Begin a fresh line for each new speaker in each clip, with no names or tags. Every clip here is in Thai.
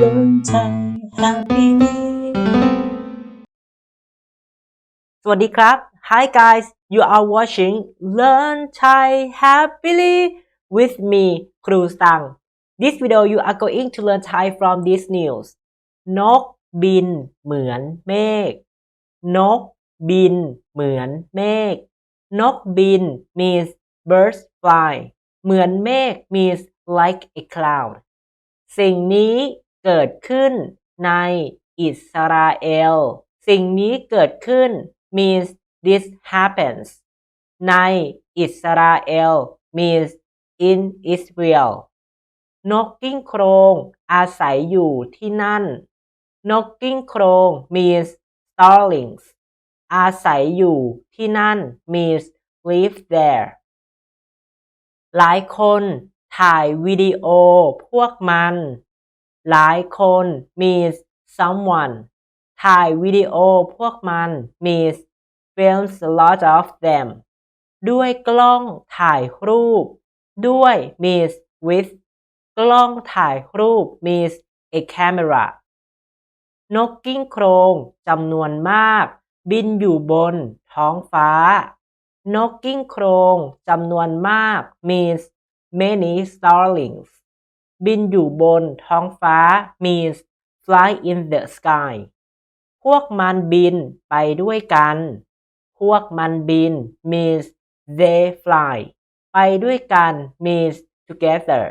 Learn Thai happily
สวัสดีครับ Hi guys you are watching Learn Thai happily with me ครูสัง This video you are going to learn Thai from this news นกบินเหมือนเมฆนกบินเหมือนเมฆนกบิน means birds fly เหมือนเมฆ means like a cloud สิ่งนี้ เกิดขึ้นในอิสราเอล สิ่งนี้เกิดขึ้น means this happens ในอิสราเอล means in Israel นกกิ้งโครงอาศัยอยู่ที่นั่น นกกิ้งโครง means starlings อาศัยอยู่ที่นั่น means live there หลายคนถ่ายวิดีโอพวกมัน หลายคน means someone ถ่ายวิดีโอพวกมัน means films a lot of them ด้วยกล้องถ่ายรูป ด้วย means with กล้องถ่ายรูป means a camera นกกิ้งโครงจำนวนมาก บินอยู่บน ท้องฟ้า นกกิ้งโครงจำนวนมาก means many starlings บินอยู่บนท้องฟ้า means fly in the sky พวกมันบินไปด้วยกัน พวกมันบิน means they fly ไปด้วยกัน means together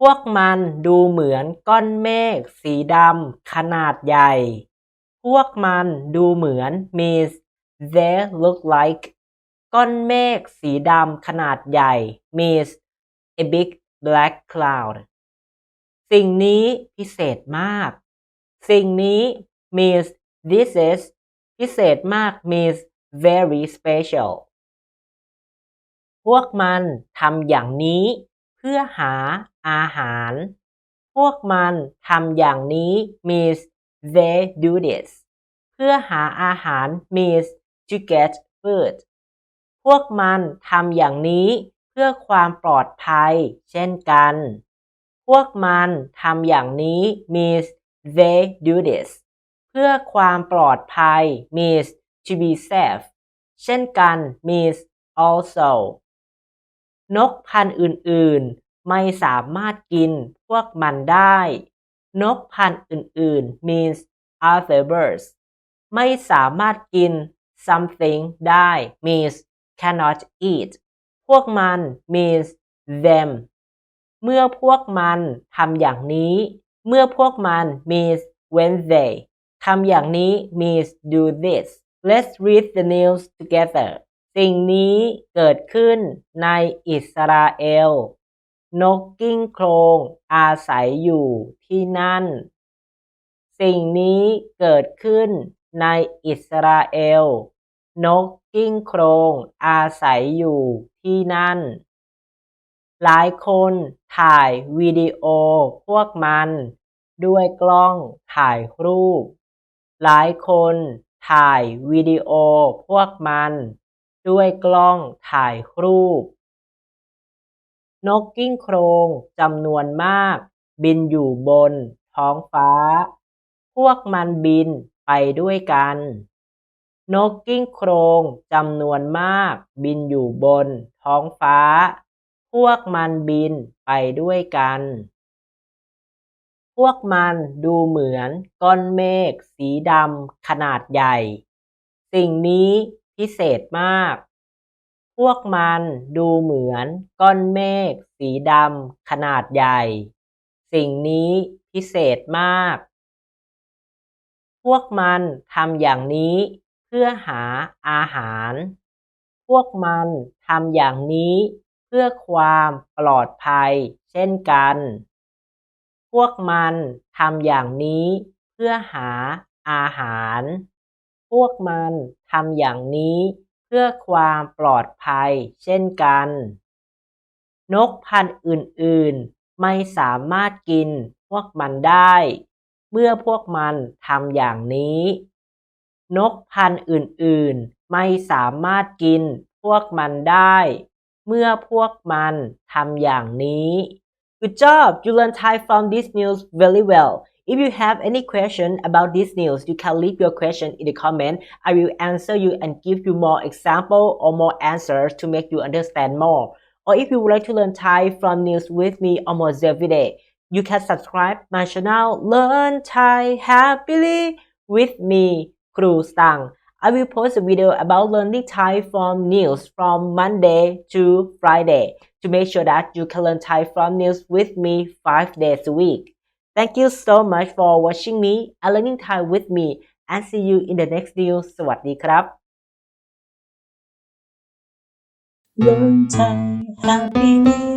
พวกมันดูเหมือนก้อนเมฆสีดำขนาดใหญ่ พวกมันดูเหมือน means they look like ก้อนเมฆสีดำขนาดใหญ่ means a big black cloud สิ่งนี้พิเศษมาก สิ่งนี้ means this is พิเศษมาก means very special พวกมันทำอย่างนี้ เพื่อหาอาหาร พวกมันทำอย่างนี้ means they do this เพื่อหาอาหาร means to get food พวกมันทำอย่างนี้ พื่อความปลอดภัย เช่นกัน พวกมันทำอย่างนี้ means they do this เพื่อความปลอดภัย means to be safe เช่นกัน means also นกพันธุ์อื่น ๆ ไม่สามารถกินพวกมันได้ นกพันธุ์อื่น ๆ means other birds ไม่สามารถกิน something ได้ means cannot eat พวกมัน means them เมื่อพวกมันทำอย่างนี้ เมื่อพวกมัน means when they ทำอย่างนี้ means do this let's read the news together สิ่งนี้เกิดขึ้นในอิสราเอล นกกิ้งโครงอาศัยอยู่ที่นั่น สิ่งนี้เกิดขึ้นในอิสราเอล นกกิ้งโครงอาศัยอยู่ที่นั่น หลายคนถ่ายวิดีโอพวกมัน ด้วยกล้องถ่ายรูป หลายคนถ่ายวิดีโอพวกมัน ด้วยกล้องถ่ายรูป นกกิ้งโครงจำนวนมาก บินอยู่บนท้องฟ้า พวกมันบินไปด้วยกัน นกกิ้งโครงจำนวนมาก บินอยู่บน ท้องฟ้า พวกมันบินไปด้วยกัน พวกมันดูเหมือนก้อนเมฆสีดำขนาดใหญ่ สิ่งนี้พิเศษมาก พวกมันดูเหมือนก้อนเมฆสีดำขนาดใหญ่ สิ่งนี้พิเศษมาก พวกมันทำอย่างนี้ เพื่อหาอาหาร พวกมันทำอย่างนี้เพื่อความปลอดภัยเช่นกัน พวกมันทำอย่างนี้เพื่อหาอาหาร พวกมันทำอย่างนี้เพื่อความปลอดภัยเช่นกัน นกพันธุ์อื่นๆ ไม่สามารถกินพวกมันได้ เมื่อพวกมันทำอย่างนี้ นกพันธุ์อื่นๆ ไม่สามารถกินพวกมันได้ เมื่อพวกมันทำอย่างนี้ Good job! You learned Thai from this news very well. If you have any question about this news, you can leave your question in the comment. I will answer you and give you more example or more answers to make you understand more. Or if you would like to learn Thai from news with me almost every day, you can subscribe my channel Learn Thai Happily with me, ครูสัง I will post a video about learning Thai from news from Monday to Friday to make sure that you can learn Thai from news with me 5 days a week. Thank you so much for watching me and learning Thai with me and see you in the next video สวัสดีครับ
Learn Thai happily